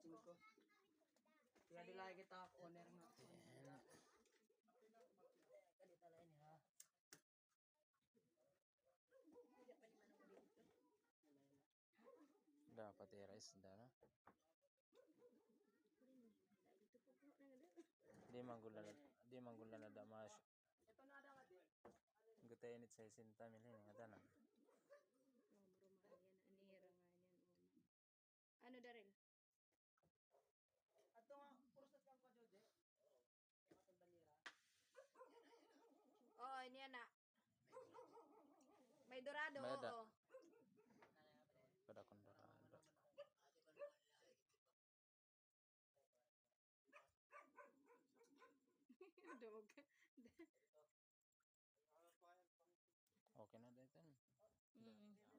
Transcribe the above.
Benching ko. Kaya di lagi kita owner nga. Kali talay niya. Dapat i-rice da na. Di manggula na, di manggula na da mas. Ito na ada nga di. Gutay init sa isinta milin nga da na. Yan, anira nga yan. Ano, Daryl? Ato nga kursus kang ko jode. Matong balira. Oo, niya na. May dorado, May da- oo. Kada kondorado. Dog. Okay na dito. Mm.